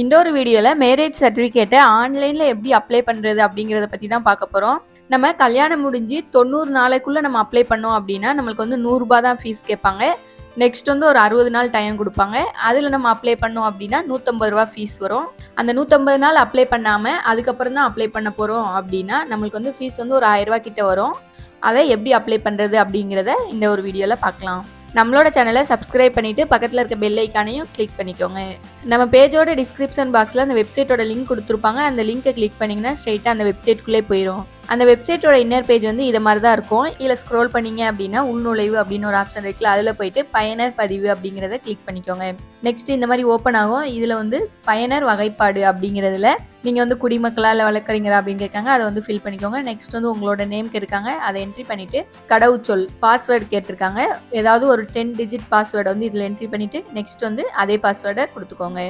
இந்த ஒரு வீடியோவில் மேரேஜ் சர்டிஃபிகேட்டை ஆன்லைனில் எப்படி அப்ளை பண்ணுறது அப்படிங்கிறத பற்றி தான் பார்க்க போகிறோம் நம்ம கல்யாணம் முடிஞ்சு தொண்ணூறு நாளைக்குள்ளே நம்ம அப்ளை பண்ணோம் அப்படின்னா நம்மளுக்கு வந்து நூறுரூபா தான் ஃபீஸ் கேட்பாங்க. நெக்ஸ்ட் வந்து ஒரு அறுபது நாள் டைம் கொடுப்பாங்க. அதில் நம்ம அப்ளை பண்ணோம் அப்படின்னா நூற்றம்பது ரூபா ஃபீஸ் வரும். அந்த நூற்றம்பது நாள் அப்ளை பண்ணாமல் அதுக்கப்புறம் தான் அப்ளை பண்ண போகிறோம் அப்படின்னா நம்மளுக்கு வந்து ஃபீஸ் வந்து ஒரு ஆயிரரூபா கிட்ட வரும். அதை எப்படி அப்ளை பண்ணுறது அப்படிங்கிறத இந்த ஒரு வீடியோவில் பார்க்கலாம். நம்மளோட சேனலை சப்ஸ்கிரைப் பண்ணிட்டு பக்கத்தில் இருக்க பெல் ஐக்கானையும் கிளிக் பண்ணிக்கோங்க. நம்ம பேஜோட டிஸ்கிரிப்ஷன் பாக்ஸில் அந்த வெப்சைட்டோட லிங்க் கொடுத்துருப்பாங்க. அந்த லிங்கை கிளிக் பண்ணிங்கன்னா ஸ்ட்ரைட்டாக அந்த வெப்சைட்குள்ளே போயிடும் அந்த வெப்சைட்டோட இன்னர் பேஜ் வந்து இதை மாதிரி தான் இருக்கும். இதில் ஸ்க்ரோல் பண்ணீங்க அப்படின்னா உள்நுழைவு அப்படின்னு ஒரு ஆப்ஷன் இருக்குல்ல அதில் போயிட்டு பயனர் பதிவு அப்படிங்கிறத கிளிக் பண்ணிக்கோங்க. நெக்ஸ்ட் இந்த மாதிரி ஓப்பன் ஆகும். இதில் வந்து பயனர் வகைப்பாடு அப்படிங்கிறதுல நீங்கள் வந்து குடிமக்களா இல்லை வழக்கறிஞரா அப்படின்னு கேட்காங்க. அதை வந்து ஃபில் பண்ணிக்கோங்க. நெக்ஸ்ட் வந்து உங்களோட நேம் கேட்காங்க அதை என்ட்ரி பண்ணிவிட்டு கடவுச்சொல் பாஸ்வேர்டு கேட்டிருக்காங்க. ஏதாவது ஒரு டென் டிஜிட் பாஸ்வேர்டை வந்து இதில் என்ட்ரி பண்ணிவிட்டு நெக்ஸ்ட் வந்து அதே பாஸ்வேர்டை கொடுத்துக்கோங்க.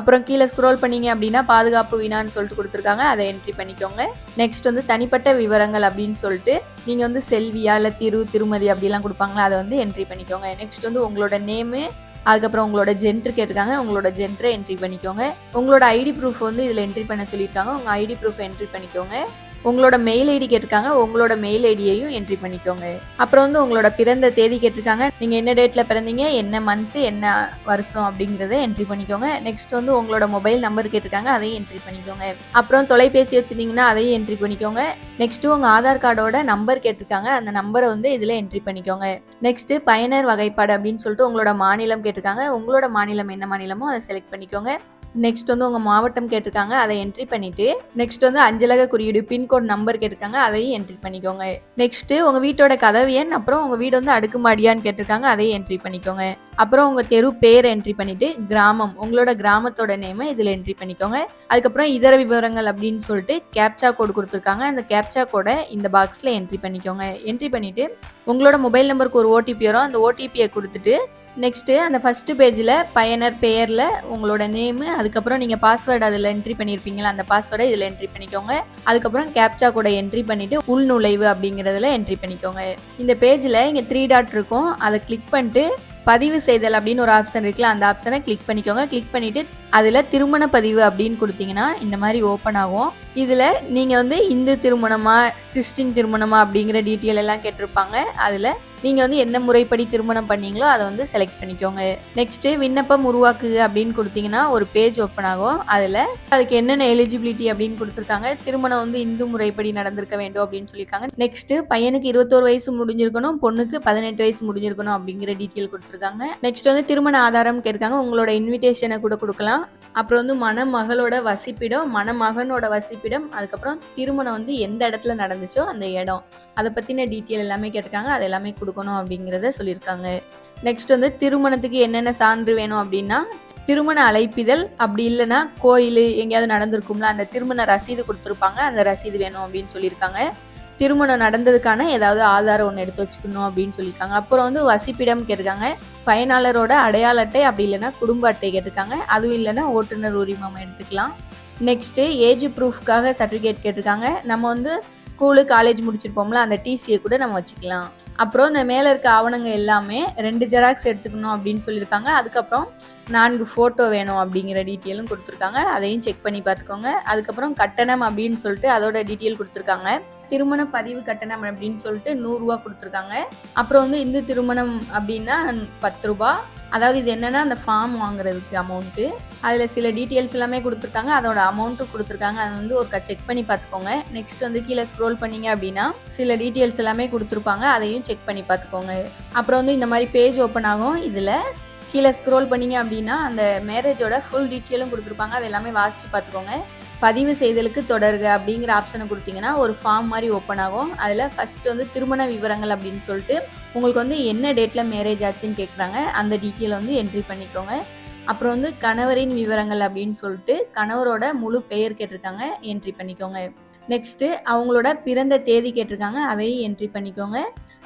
அப்புறம் கீழே ஸ்க்ரோல் பண்ணீங்க அப்படின்னா பாதுகாப்பு வினான்னு சொல்லிட்டு கொடுத்துருக்காங்க. அதை என்ட்ரி பண்ணிக்கோங்க. நெக்ஸ்ட் வந்து தனிப்பட்ட விவரங்கள் அப்படின்னு சொல்லிட்டு நீங்கள் வந்து செல்வியா இல்லை திரு திருமதி அப்படிலாம் கொடுப்பாங்களா? அதை வந்து என்ட்ரி பண்ணிக்கோங்க. நெக்ஸ்ட் வந்து உங்களோட நேமு அதுக்கப்புறம் உங்களோட ஜென்ட்ரு கேட்டிருக்காங்க உங்களோட ஜென்ட்ரை என்ட்ரி பண்ணிக்கோங்க. உங்களோட ஐடி ப்ரூஃப் வந்து இதில் என்ட்ரி பண்ண சொல்லியிருக்காங்க. உங்கள் ஐடி ப்ரூஃப் என்ட்ரி பண்ணிக்கோங்க. உங்களோட மெயில் ஐடி கேட்டிருக்காங்க உங்களோட மெயில் ஐடியையும் என்ட்ரி பண்ணிக்கோங்க. அப்புறம் வந்து உங்களோட பிறந்த தேதி கேட்டிருக்காங்க நீங்கள் என்ன டேட்டில் பிறந்தீங்க என்ன மந்த்து என்ன வருஷம் அப்படிங்கிறத என்ட்ரி பண்ணிக்கோங்க. நெக்ஸ்ட் வந்து உங்களோட மொபைல் நம்பர் கேட்டிருக்காங்க அதையும் என்ட்ரி பண்ணிக்கோங்க. அப்புறம் தொலைபேசி வச்சுருந்தீங்கன்னா அதையும் என்ட்ரி பண்ணிக்கோங்க. நெக்ஸ்ட் உங்கள் ஆதார் கார்டோட நம்பர் கேட்டிருக்காங்க அந்த நம்பரை வந்து இதில் என்ட்ரி பண்ணிக்கோங்க. நெக்ஸ்ட் பயனர் வகைப்பாடு அப்படின்னு சொல்லிட்டு உங்களோட மாநிலம் கேட்டிருக்காங்க உங்களோட மாநிலம் என்ன மாநிலமோ அதை செலக்ட் பண்ணிக்கோங்க. நெக்ஸ்ட் வந்து உங்கள் மாவட்டம் கேட்டிருக்காங்க அதை என்ட்ரி பண்ணிவிட்டு நெக்ஸ்ட் வந்து அஞ்சலக குறியீடு பின்கோட் நம்பர் கேட்டிருக்காங்க அதையும் என்ட்ரி பண்ணிக்கோங்க. நெக்ஸ்ட்டு உங்கள் வீட்டோட கதவு எண் அப்புறம் உங்கள் வீடு வந்து அடுக்குமாடியான்னு கேட்டிருக்காங்க அதையும் என்ட்ரி பண்ணிக்கோங்க. அப்புறம் உங்கள் தெரு பேர் என்ட்ரி பண்ணிவிட்டு கிராமம் உங்களோட கிராமத்தோட நேமை இதில் என்ட்ரி பண்ணிக்கோங்க. அதுக்கப்புறம் இதர விவரங்கள் அப்படின்னு சொல்லிட்டு கேப்சா கோடு கொடுத்துருக்காங்க அந்த கேப்சா கோடை இந்த பாக்ஸில் என்ட்ரி பண்ணிக்கோங்க. என்ட்ரி பண்ணிவிட்டு உங்களோட மொபைல் நம்பருக்கு ஒரு ஓடிபி வரும் அந்த ஓடிபியை கொடுத்துட்டு நெக்ஸ்ட்டு அந்த ஃபஸ்ட்டு பேஜில் பயனர் பெயரில் உங்களோட நேமு அதுக்கப்புறம் நீங்கள் பாஸ்வேர்டு அதில் என்ட்ரி பண்ணியிருப்பீங்களா அந்த பாஸ்வேர்டை இதில் என்ட்ரி பண்ணிக்கோங்க. அதுக்கப்புறம் கேப்சா கூட என்ட்ரி பண்ணிவிட்டு உள்நுழைவு அப்படிங்கிறதுல என்ட்ரி பண்ணிக்கோங்க. இந்த பேஜில் இங்கே த்ரீ டாட் இருக்கும். அதை கிளிக் பண்ணிட்டு பதிவு செய்தல் அப்படின்னு ஒரு ஆப்ஷன் இருக்குல்ல அந்த ஆப்ஷனை கிளிக் பண்ணிக்கோங்க. கிளிக் பண்ணிவிட்டு அதில் திருமண பதிவு அப்படின்னு கொடுத்தீங்கன்னா இந்த மாதிரி ஓப்பன் ஆகும். இதில் நீங்கள் வந்து இந்து திருமணமா கிறிஸ்டின் திருமணமா அப்படிங்கிற டீட்டெயில் எல்லாம் கேட்டிருப்பாங்க. அதில் நீங்கள் வந்து என்ன முறைப்படி திருமணம் பண்ணீங்களோ அதை வந்து செலக்ட் பண்ணிக்கோங்க. நெக்ஸ்ட்டு விண்ணப்பம் உருவாக்குது அப்படின்னு கொடுத்தீங்கன்னா ஒரு பேஜ் ஓப்பன் ஆகும். அதில் அதுக்கு என்னென்ன எலிஜிபிலிட்டி அப்படின்னு கொடுத்துருக்காங்க. திருமணம் வந்து இந்து முறைப்படி நடந்திருக்க வேண்டும் அப்படின்னு சொல்லியிருக்காங்க. நெக்ஸ்ட்டு பையனுக்கு இருபத்தோரு வயசு முடிஞ்சிருக்கணும் பொண்ணுக்கு பதினெட்டு வயசு முடிஞ்சிருக்கணும் அப்படிங்கிற டீட்டெயில் கொடுத்துருக்காங்க. நெக்ஸ்ட் வந்து திருமண ஆதாரம் கேட்டிருக்காங்க. உங்களோட இன்விடேஷனை கூட கொடுக்கலாம். அப்புறம் வந்து மணமகளோட வசிப்பிடம் மணமகனோட வசிப்பிடம் அதுக்கப்புறம் திருமணம் வந்து எந்த இடத்துல நடந்துச்சோ அந்த இடம். அதை பற்றின டீட்டெயில் எல்லாமே கேட்டிருக்காங்க. அது எல்லாமே கொடுக்கணும் அப்படிங்கிறத சொல்லியிருக்காங்க. நெக்ஸ்ட் வந்து திருமணத்துக்கு என்னென்ன சான்று வேணும் அப்படின்னா திருமண அழைப்பிதழ் அப்படி இல்லைன்னா கோயில் எங்கேயாவது நடந்திருக்கும்ல அந்த திருமண ரசீது கொடுத்துருப்பாங்க. அந்த ரசீது வேணும் அப்படின்னு சொல்லியிருக்காங்க. திருமணம் நடந்ததுக்கான ஏதாவது ஆதாரம் ஒன்று எடுத்து வச்சுக்கணும் அப்படின்னு சொல்லியிருக்காங்க. அப்புறம் வந்து வசிப்பிடம் கேட்டிருக்காங்க. பயனாளரோட அடையாள அட்டை அப்படி இல்லைன்னா குடும்ப அட்டை கேட்டிருக்காங்க. அதுவும் இல்லைன்னா ஓட்டுநர் உரிமம் எடுத்துக்கலாம். நெக்ஸ்ட்டு ஏஜ் ப்ரூஃப்காக சர்டிஃபிகேட் கேட்டிருக்காங்க. நம்ம வந்து ஸ்கூலு காலேஜ் முடிச்சிருப்போம்ல அந்த டிசியை கூட நம்ம வச்சுக்கலாம். அப்புறம் இந்த மேலே இருக்க ஆவணங்க எல்லாமே ரெண்டு ஜெராக்ஸ் எடுத்துக்கணும் அப்படின்னு சொல்லியிருக்காங்க. அதுக்கப்புறம் நான்கு ஃபோட்டோ வேணும் அப்படிங்கிற டீட்டெயிலும் கொடுத்துருக்காங்க. அதையும் செக் பண்ணி பார்த்துக்கோங்க. அதுக்கப்புறம் கட்டணம் அப்படின்னு சொல்லிட்டு அதோட டீட்டெயில் கொடுத்துருக்காங்க. திருமண பதிவு கட்டணம் அப்படின்னு சொல்லிட்டு நூறுரூவா கொடுத்துருக்காங்க. அப்புறம் வந்து இந்து திருமணம் அப்படின்னா பத்து ரூபா. அதாவது இது என்னென்னா அந்த ஃபார்ம் வாங்குறதுக்கு அமௌண்ட்டு அதில் சில டீட்டெயில்ஸ் எல்லாமே கொடுத்துருக்காங்க. அதோட அமௌண்ட்டும் கொடுத்துருக்காங்க. அதை வந்து ஒருக்கா செக் பண்ணி பார்த்துக்கோங்க. நெக்ஸ்ட் வந்து கீழே ஸ்க்ரோல் பண்ணீங்க அப்படின்னா சில டீட்டெயில்ஸ் எல்லாமே கொடுத்துருப்பாங்க. அதையும் செக் பண்ணி பார்த்துக்கோங்க. அப்புறம் வந்து இந்த மாதிரி பேஜ் ஓப்பன் ஆகும். இதில் கீழே ஸ்க்ரோல் பண்ணீங்க அப்படின்னா அந்த மேரேஜோட ஃபுல் டீட்டெயிலும் கொடுத்துருப்பாங்க. அது எல்லாமே வாசித்து பார்த்துக்கோங்க. பதிவு செய்தலுக்கு தொடருக அப்படிங்கிற ஆப்ஷனை கொடுத்தீங்கன்னா ஒரு ஃபார்ம் மாதிரி ஓப்பன் ஆகும். அதில் ஃபஸ்ட்டு வந்து திருமண விவரங்கள் அப்படின்னு சொல்லிட்டு உங்களுக்கு வந்து என்ன டேட்டில் மேரேஜ் ஆச்சுன்னு கேட்குறாங்க அந்த டீட்டெயில் வந்து என்ட்ரி பண்ணிக்கோங்க. அப்புறம் வந்து கணவரின் விவரங்கள் அப்படின்னு சொல்லிட்டு கணவரோட முழு பெயர் கேட்டிருக்காங்க. என்ட்ரி பண்ணிக்கோங்க. நெக்ஸ்ட்டு அவங்களோட பிறந்த தேதி கேட்டிருக்காங்க. அதையும் என்ட்ரி பண்ணிக்கோங்க.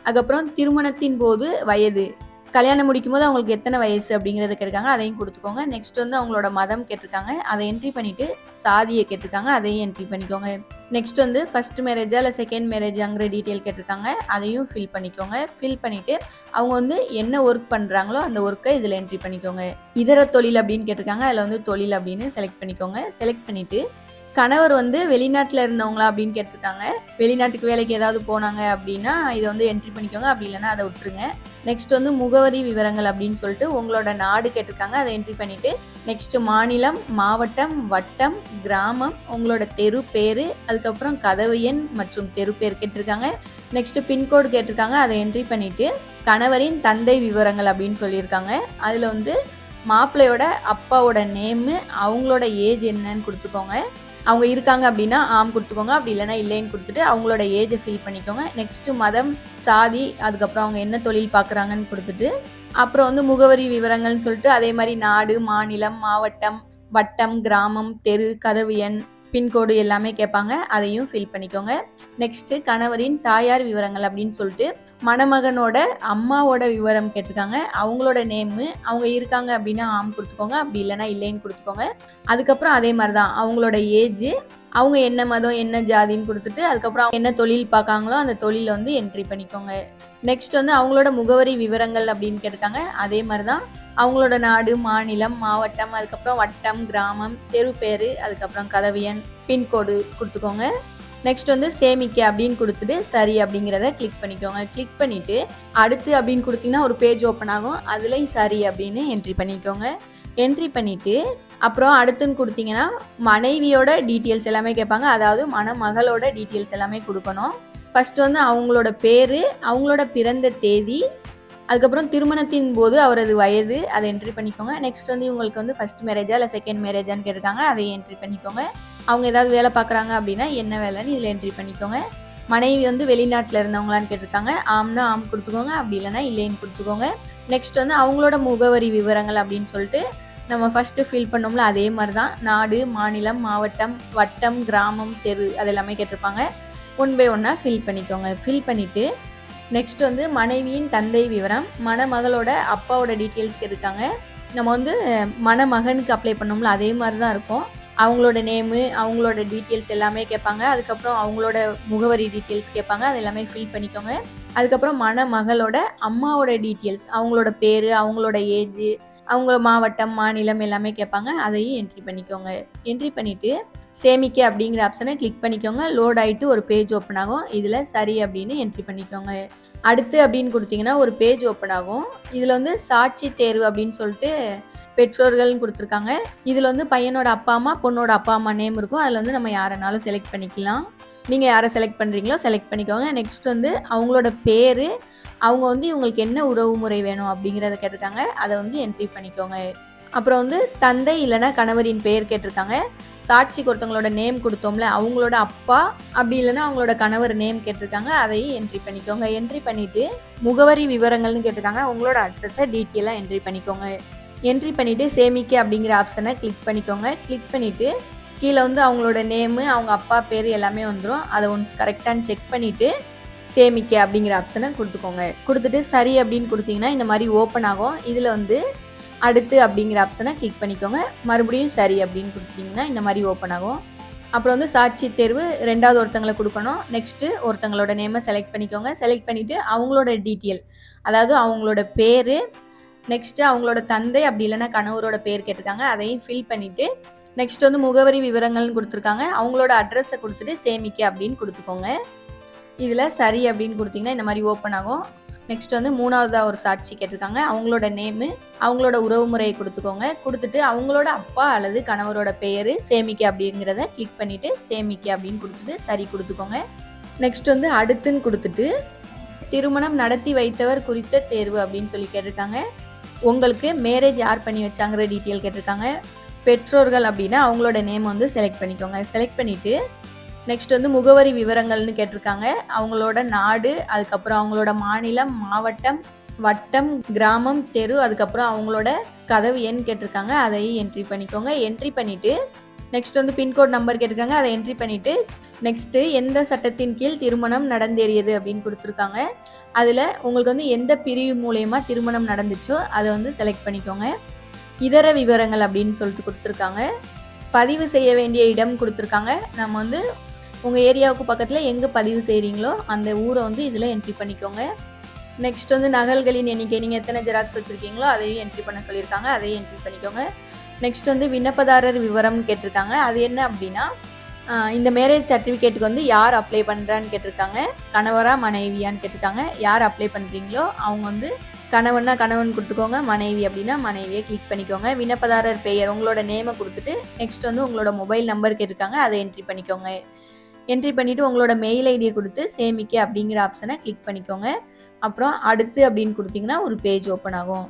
அதுக்கப்புறம் திருமணத்தின் போது வயது. கல்யாணம் முடிக்கும் போது அவங்களுக்கு எத்தனை வயசு அப்படிங்கிறத கேட்டிருக்காங்க. அதையும் கொடுத்துக்கோங்க. நெக்ஸ்ட் வந்து அவங்களோட மதம் கேட்டிருக்காங்க. அதை என்ட்ரி பண்ணிவிட்டு சாதியை கேட்டிருக்காங்க. அதையும் என்ட்ரி பண்ணிக்கோங்க. நெக்ஸ்ட் வந்து ஃபர்ஸ்ட் மேரேஜா இல்லை செகண்ட் மேரேஜாங்கிற டீட்டெயில் கேட்டிருக்காங்க. அதையும் ஃபில் பண்ணிக்கோங்க. ஃபில் பண்ணிவிட்டு அவங்க வந்து என்ன ஒர்க் பண்ணுறாங்களோ அந்த ஒர்க்கை இதில் என்ட்ரி பண்ணிக்கோங்க. இதர தொழில் அப்படின்னு கேட்டிருக்காங்க. அதில் வந்து தொழில் அப்படின்னு செலக்ட் பண்ணிக்கோங்க. செலக்ட் பண்ணிவிட்டு கணவர் வந்து வெளிநாட்டில் இருந்தவங்களா அப்படின்னு கேட்டிருக்காங்க. வெளிநாட்டுக்கு வேலைக்கு ஏதாவது போனாங்க அப்படின்னா இதை வந்து என்ட்ரி பண்ணிக்கோங்க. அப்படி இல்லைன்னா அதை விட்டுருங்க. நெக்ஸ்ட் வந்து முகவரி விவரங்கள் அப்படின்னு சொல்லிட்டு உங்களோட நாடு கேட்டிருக்காங்க. அதை என்ட்ரி பண்ணிவிட்டு நெக்ஸ்ட் மாநிலம் மாவட்டம் வட்டம் கிராமம் உங்களோட தெரு பேர் அதுக்கப்புறம் கதவு எண் மற்றும் தெரு பேர் கேட்டிருக்காங்க. நெக்ஸ்ட் பின்கோடு கேட்டிருக்காங்க. அதை என்ட்ரி பண்ணிவிட்டு கணவரின் தந்தை விவரங்கள் அப்படின்னு சொல்லியிருக்காங்க. அதில் வந்து மாப்பிள்ளையோட அப்பாவோட நேமு அவங்களோட ஏஜ் என்னன்னு கொடுத்துக்கோங்க. அவங்க இருக்காங்க அப்படின்னா ஆம் கொடுத்துக்கோங்க அப்படி இல்லைன்னா இல்லைன்னு கொடுத்துட்டு அவங்களோட ஏஜை ஃபில் பண்ணிக்கோங்க. நெக்ஸ்ட்டு மதம் சாதி அதுக்கப்புறம் அவங்க என்ன தொழில் பார்க்குறாங்கன்னு கொடுத்துட்டு அப்புறம் வந்து முகவரி விவரங்கள்னு சொல்லிட்டு அதே மாதிரி நாடு மாநிலம் மாவட்டம் வட்டம் கிராமம் தெரு கதவு எண் பின்கோடு எல்லாமே கேட்பாங்க. அதையும் ஃபில் பண்ணிக்கோங்க. நெக்ஸ்ட்டு கணவரின் தாயார் விவரங்கள் அப்படின்னு சொல்லிட்டு மணமகனோட அம்மாவோட விவரம் கேட்டிருக்காங்க. அவங்களோட நேமு அவங்க இருக்காங்க அப்படின்னா ஆம் கொடுத்துக்கோங்க. அப்படி இல்லைன்னா இல்லைன்னு கொடுத்துக்கோங்க. அதுக்கப்புறம் அதே மாதிரி தான் அவங்களோட ஏஜ் அவங்க என்ன மதம் என்ன ஜாதின்னு கொடுத்துட்டு அதுக்கப்புறம் அவங்க என்ன தொழில் பார்க்காங்களோ அந்த தொழிலை வந்து என்ட்ரி பண்ணிக்கோங்க. நெக்ஸ்ட் வந்து அவங்களோட முகவரி விவரங்கள் அப்படின்னு கேட்டிருக்காங்க. அதே மாதிரி தான் அவங்களோட நாடு மாநிலம் மாவட்டம் அதுக்கப்புறம் வட்டம் கிராமம் தெரு பேர் அதுக்கப்புறம் கதவியன் பின்கோடு கொடுத்துக்கோங்க. நெக்ஸ்ட் வந்து சேமிக்க அப்படின்னு கொடுத்துட்டு சரி அப்படிங்கிறத கிளிக் பண்ணிக்கோங்க. கிளிக் பண்ணிவிட்டு அடுத்து அப்படின்னு கொடுத்தீங்கன்னா ஒரு பேஜ் ஓப்பன் ஆகும். அதுலேயும் சரி அப்படின்னு என்ட்ரி பண்ணிக்கோங்க. என்ட்ரி பண்ணிவிட்டு அப்புறம் அடுத்துன்னு கொடுத்தீங்கன்னா மனைவியோட டீட்டெயில்ஸ் எல்லாமே கேட்பாங்க. அதாவது மணமகளோட டீட்டெயில்ஸ் எல்லாமே கொடுக்கணும். ஃபஸ்ட்டு வந்து அவங்களோட பேர் அவங்களோட பிறந்த தேதி அதுக்கப்புறம் திருமணத்தின் போது அவரது வயது அதை என்ட்ரி பண்ணிக்கோங்க. நெக்ஸ்ட் வந்து இவங்களுக்கு வந்து ஃபர்ஸ்ட் மேரேஜா இல்லை செகண்ட் மேரேஜான்னு கேட்டிருக்காங்க. அதை என்ட்ரி பண்ணிக்கோங்க. அவங்க ஏதாவது வேலை பார்க்குறாங்க அப்படின்னா என்ன வேலைன்னு இதில் என்ட்ரி பண்ணிக்கோங்க. மனைவி வந்து வெளிநாட்டில் இருந்தவங்களான்னு கேட்டிருக்காங்க. ஆம்னா ஆம் கொடுத்துக்கோங்க அப்படி இல்லைன்னா இல்லைன்னு கொடுத்துக்கோங்க. நெக்ஸ்ட் வந்து அவங்களோட முகவரி விவரங்கள் அப்படின்னு சொல்லிட்டு நம்ம ஃபஸ்ட்டு ஃபில் பண்ணோம்ல அதே மாதிரி தான் நாடு மாநிலம் மாவட்டம் வட்டம் கிராமம் தெரு அது எல்லாமே கேட்டிருப்பாங்க ஒன் பை ஒன்னாக ஃபில் பண்ணிக்கோங்க. ஃபில் பண்ணிவிட்டு நெக்ஸ்ட் வந்து மனைவியின் தந்தை விவரம். மணமகளோட அப்பாவோட டீட்டெயில்ஸ்க்கு இருக்காங்க. நம்ம வந்து மணமகனுக்கு அப்ளை பண்ணோம்ல அதே மாதிரி தான் இருக்கும். அவங்களோட நேமு அவங்களோட டீட்டெயில்ஸ் எல்லாமே கேட்பாங்க. அதுக்கப்புறம் அவங்களோட முகவரி டீட்டெயில்ஸ் கேட்பாங்க. அது எல்லாமே ஃபில் பண்ணிக்கோங்க. அதுக்கப்புறம் மணமகளோட அம்மாவோட டீட்டெயில்ஸ் அவங்களோட பேர் அவங்களோட ஏஜ் அவங்களோட மாவட்டம் மாநிலம் எல்லாமே கேட்பாங்க. அதையும் என்ட்ரி பண்ணிக்கோங்க. என்ட்ரி பண்ணிவிட்டு சேமிக்க அப்படிங்கிற ஆப்ஷனை கிளிக் பண்ணிக்கோங்க. லோட் ஆகிட்டு ஒரு பேஜ் ஓப்பன் ஆகும். இதில் சரி அப்படின்னு என்ட்ரி பண்ணிக்கோங்க. அடுத்து அப்படின்னு கொடுத்தீங்கன்னா ஒரு பேஜ் ஓப்பன் ஆகும். இதில் வந்து சாட்சி தேர்வு அப்படின்னு சொல்லிட்டு பெற்றோர்கள்னு கொடுத்துருக்காங்க. இதில் வந்து பையனோட அப்பா அம்மா பொண்ணோட அப்பா அம்மா நேம் இருக்கும். அதில் வந்து நம்ம யாரனாலும் செலக்ட் பண்ணிக்கலாம். நீங்கள் யாரை செலக்ட் பண்ணுறீங்களோ செலக்ட் பண்ணிக்கோங்க. நெக்ஸ்ட் வந்து அவங்களோட பேர் அவங்க வந்து இவங்களுக்கு என்ன உறவு முறை வேணும் அப்படிங்கிறத கேட்டிருக்காங்க. அதை வந்து என்ட்ரி பண்ணிக்கோங்க. அப்புறம் வந்து தந்தை இல்லைன்னா கணவரின் பெயர் கேட்டிருக்காங்க. சாட்சிக்கு ஒருத்தவங்களோட நேம் கொடுத்தோம்ல அவங்களோட அப்பா அப்படி இல்லைன்னா அவங்களோட கணவர் நேம் கேட்டிருக்காங்க. அதையும் என்ட்ரி பண்ணிக்கோங்க. என்ட்ரி பண்ணிவிட்டு முகவரி விவரங்கள்னு கேட்டிருக்காங்க. உங்களோட அட்ரஸை டீட்டெயிலாக என்ட்ரி பண்ணிக்கோங்க. என்ட்ரி பண்ணிவிட்டு சேமிக்க அப்படிங்கிற ஆப்ஷனை கிளிக் பண்ணிக்கோங்க. கிளிக் பண்ணிவிட்டு கீழே வந்து அவங்களோட நேமு அவங்க அப்பா பேர் எல்லாமே வந்துடும் அதை ஒன்ஸ் கரெக்டானு செக் பண்ணிவிட்டு சேமிக்க அப்படிங்கிற ஆப்ஷனை கொடுத்துக்கோங்க. கொடுத்துட்டு சரி அப்படின்னு கொடுத்தீங்கன்னா இந்த மாதிரி ஓப்பன் ஆகும். இதில் வந்து அடுத்து அப்படிங்கிற ஆப்ஷனை கிளிக் பண்ணிக்கோங்க. மறுபடியும் சரி அப்படின்னு கொடுத்தீங்கன்னா இந்த மாதிரி ஓப்பன் ஆகும். அப்புறம் வந்து சாட்சி தேர்வு ரெண்டாவது ஒருத்தங்களை கொடுக்கணும். நெக்ஸ்ட்டு ஒருத்தங்களோட நேமை செலக்ட் பண்ணிக்கோங்க. செலக்ட் பண்ணிவிட்டு அவங்களோட டீட்டெயில் அதாவது அவங்களோட பேர் நெக்ஸ்ட்டு அவங்களோட தந்தை அப்படி இல்லைன்னா கணவரோட பேர் கேட்டிருக்காங்க. அதையும் ஃபில் பண்ணிவிட்டு நெக்ஸ்ட் வந்து முகவரி விவரங்கள்னு கொடுத்துருக்காங்க. அவங்களோட அட்ரஸை கொடுத்துட்டு சேமிக்க அப்படின்னு கொடுத்துக்கோங்க. இதில் சரி அப்படின்னு கொடுத்தீங்கன்னா இந்த மாதிரி ஓப்பன் ஆகும். நெக்ஸ்ட் வந்து மூணாவதாக ஒரு சாட்சி கேட்டிருக்காங்க. அவங்களோட நேமு அவங்களோட உறவு முறையை கொடுத்துக்கோங்க. கொடுத்துட்டு அவங்களோட அப்பா அல்லது கணவரோட பெயர் சேமிக்க அப்படிங்கிறத கிளிக் பண்ணிவிட்டு சேமிக்க அப்படின்னு கொடுத்துட்டு சரி கொடுத்துக்கோங்க. நெக்ஸ்ட் வந்து அடுத்துன்னு கொடுத்துட்டு திருமணம் நடத்தி வைத்தவர் குறித்த தேர்வு அப்படின்னு சொல்லி கேட்டிருக்காங்க. உங்களுக்கு மேரேஜ் யார் பண்ணி வச்சாங்கிற டீட்டெயில் கேட்டிருக்காங்க. பெற்றோர்கள் அப்படின்னா அவங்களோட நேம் வந்து செலக்ட் பண்ணிக்கோங்க. செலக்ட் பண்ணிவிட்டு நெக்ஸ்ட் வந்து முகவரி விவரங்கள்னு கேட்டிருக்காங்க. அவங்களோட நாடு அதுக்கப்புறம் அவங்களோட மாநிலம் மாவட்டம் வட்டம் கிராமம் தெரு அதுக்கப்புறம் அவங்களோட கதவு எண் கேட்டிருக்காங்க. அதையும் என்ட்ரி பண்ணிக்கோங்க. என்ட்ரி பண்ணிவிட்டு நெக்ஸ்ட் வந்து பின்கோட் நம்பர் கேட்டிருக்காங்க. அதை என்ட்ரி பண்ணிவிட்டு நெக்ஸ்ட்டு எந்த சட்டத்தின் கீழ் திருமணம் நடந்தேறியது அப்படின்னு கொடுத்துருக்காங்க. அதில் உங்களுக்கு வந்து எந்த பிரிவு மூலயமா திருமணம் நடந்துச்சோ அதை வந்து செலக்ட் பண்ணிக்கோங்க. இதர விவரங்கள் அப்படின்னு சொல்லிட்டு கொடுத்துருக்காங்க. பதிவு செய்ய வேண்டிய இடம் கொடுத்துருக்காங்க. நம்ம வந்து உங்கள் ஏரியாவுக்கு பக்கத்தில் எங்கே பதிவு செய்கிறீங்களோ அந்த ஊரை வந்து இதில் என்ட்ரி பண்ணிக்கோங்க. நெக்ஸ்ட் வந்து நகல்களின் எண்ணிக்கை நீங்கள் எத்தனை ஜெராக்ஸ் வச்சுருக்கீங்களோ அதையும் என்ட்ரி பண்ண சொல்லியிருக்காங்க அதையும் என்ட்ரி பண்ணிக்கோங்க. நெக்ஸ்ட் வந்து விண்ணப்பதாரர் விவரம்னு கேட்டிருக்காங்க. அது என்ன அப்படின்னா இந்த மேரேஜ் சர்டிஃபிகேட்டுக்கு வந்து யார் அப்ளை பண்ணுறான்னு கேட்டிருக்காங்க. கணவரா மனைவியான்னு கேட்டிருக்காங்க. யார் அப்ளை பண்ணுறீங்களோ அவங்க வந்து கணவன்னா கணவன் கொடுத்துக்கோங்க மனைவி அப்படின்னா மனைவியை கிளிக் பண்ணிக்கோங்க. விண்ணப்பதாரர் பெயர் உங்களோட நேமை கொடுத்துட்டு நெக்ஸ்ட் வந்து உங்களோட மொபைல் நம்பர் கேட்டிருக்காங்க அதை என்ட்ரி பண்ணிக்கோங்க. என்ட்ரி பண்ணிவிட்டு உங்களோட மெயில் ஐடியை கொடுத்து சேமிக்க அப்படிங்கிற ஆப்ஷனை கிளிக் பண்ணிக்கோங்க. அப்புறம் அடுத்து அப்படின்னு கொடுத்தீங்கன்னா ஒரு பேஜ் ஓப்பன் ஆகும்.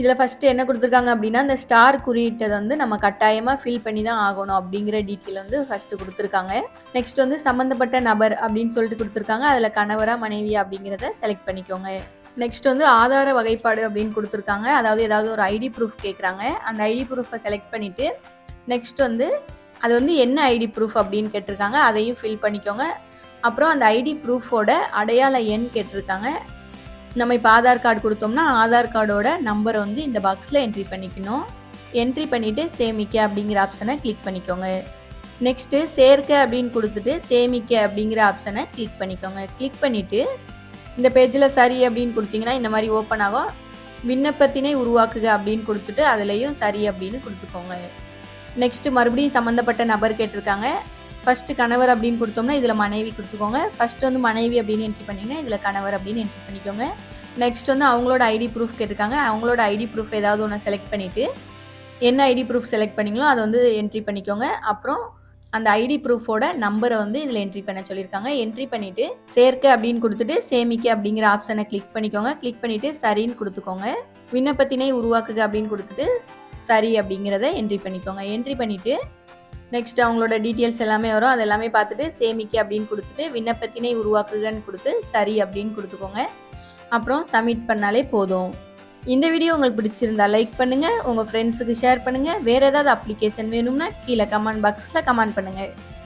இதில் ஃபஸ்ட்டு என்ன கொடுத்துருக்காங்க அப்படின்னா இந்த ஸ்டார் குறியீட்டை வந்து நம்ம கட்டாயமாக ஃபில் பண்ணி தான் ஆகணும் அப்படிங்கிற டீட்டெயில் வந்து ஃபஸ்ட்டு கொடுத்துருக்காங்க. நெக்ஸ்ட் வந்து சம்மந்தப்பட்ட நபர் அப்படின்னு சொல்லிட்டு கொடுத்துருக்காங்க. அதில் கணவரா மனைவி அப்படிங்கிறத செலக்ட் பண்ணிக்கோங்க. நெக்ஸ்ட் வந்து ஆதார வகைப்பாடு அப்படின்னு கொடுத்துருக்காங்க. அதாவது ஏதாவது ஒரு ஐடி ப்ரூஃப் கேட்குறாங்க அந்த ஐடி ப்ரூஃபை செலக்ட் பண்ணிவிட்டு நெக்ஸ்ட் வந்து அது வந்து என்ன ஐடி ப்ரூஃப் அப்படின்னு கேட்டிருக்காங்க அதையும் ஃபில் பண்ணிக்கோங்க. அப்புறம் அந்த ஐடி ப்ரூஃபோட அடையாள எண் கேட்டிருக்காங்க. நம்ம இப்போ ஆதார் கார்டு கொடுத்தோம்னா ஆதார் கார்டோட நம்பரை வந்து இந்த பாக்ஸில் என்ட்ரி பண்ணிக்கணும். என்ட்ரி பண்ணிவிட்டு சேமிக்க அப்படிங்கிற ஆப்ஷனை கிளிக் பண்ணிக்கோங்க. நெக்ஸ்ட்டு சேர்க்க அப்படின்னு கொடுத்துட்டு சேமிக்க அப்படிங்கிற ஆப்ஷனை கிளிக் பண்ணிக்கோங்க. கிளிக் பண்ணிவிட்டு இந்த பேஜில் சரி அப்படின்னு கொடுத்தீங்கன்னா இந்த மாதிரி ஓப்பன் ஆகும். விண்ணப்பத்தினை உருவாக்குக அப்படின்னு கொடுத்துட்டு அதுலேயும் சரி அப்படின்னு கொடுத்துக்கோங்க. நெக்ஸ்ட்டு மறுபடியும் சம்மந்தப்பட்ட நபர் கேட்டிருக்காங்க. ஃபஸ்ட்டு கணவர் அப்படின்னு கொடுத்தோம்னா இதில் மனைவி கொடுத்துக்கோங்க. ஃபஸ்ட்டு வந்து மனைவி அப்படின்னு என்ட்ரி பண்ணிங்கன்னா இதில் கணவர் அப்படின்னு என்ட்ரி பண்ணிக்கோங்க. நெக்ஸ்ட் வந்து அவங்களோட ஐடி ப்ரூஃப் கேட்டிருக்காங்க. அவங்களோட ஐடி ப்ரூஃப் ஏதாவது ஒன்று செலக்ட் பண்ணிவிட்டு என்ன ஐடி ப்ரூஃப் செலக்ட் பண்ணீங்களோ அதை வந்து என்ட்ரி பண்ணிக்கோங்க. அப்புறம் அந்த ஐடி ப்ரூஃபோட நம்பரை வந்து இதில் என்ட்ரி பண்ண சொல்லியிருக்காங்க. என்ட்ரி பண்ணிவிட்டு சேர்க்க அப்படின்னு கொடுத்துட்டு சேமிக்க அப்படிங்கிற ஆப்ஷனை கிளிக் பண்ணிக்கோங்க. கிளிக் பண்ணிவிட்டு சரின்னு கொடுத்துக்கோங்க. விண்ணப்பத்தினை உருவாக்குக அப்படின்னு கொடுத்துட்டு சரி அப்படிங்கிறத என்ட்ரி பண்ணிக்கோங்க. என்ட்ரி பண்ணிவிட்டு நெக்ஸ்ட் அவங்களோட டீட்டெயில்ஸ் எல்லாமே வரும். அது எல்லாமே பார்த்துட்டு சேமிக்க அப்படின்னு கொடுத்துட்டு விண்ணப்பத்தினை உருவாக்குகன்னு கொடுத்து சரி அப்படின்னு கொடுத்துக்கோங்க. அப்புறம் சப்மிட் பண்ணாலே போதும். இந்த வீடியோ உங்களுக்கு பிடிச்சிருந்தா லைக் பண்ணுங்க. உங்க ஃப்ரெண்ட்ஸுக்கு ஷேர் பண்ணுங்க. வேற ஏதாவது அப்ளிகேஷன் வேணும்னா கீழே கமெண்ட் பாக்ஸில் கமெண்ட் பண்ணுங்க.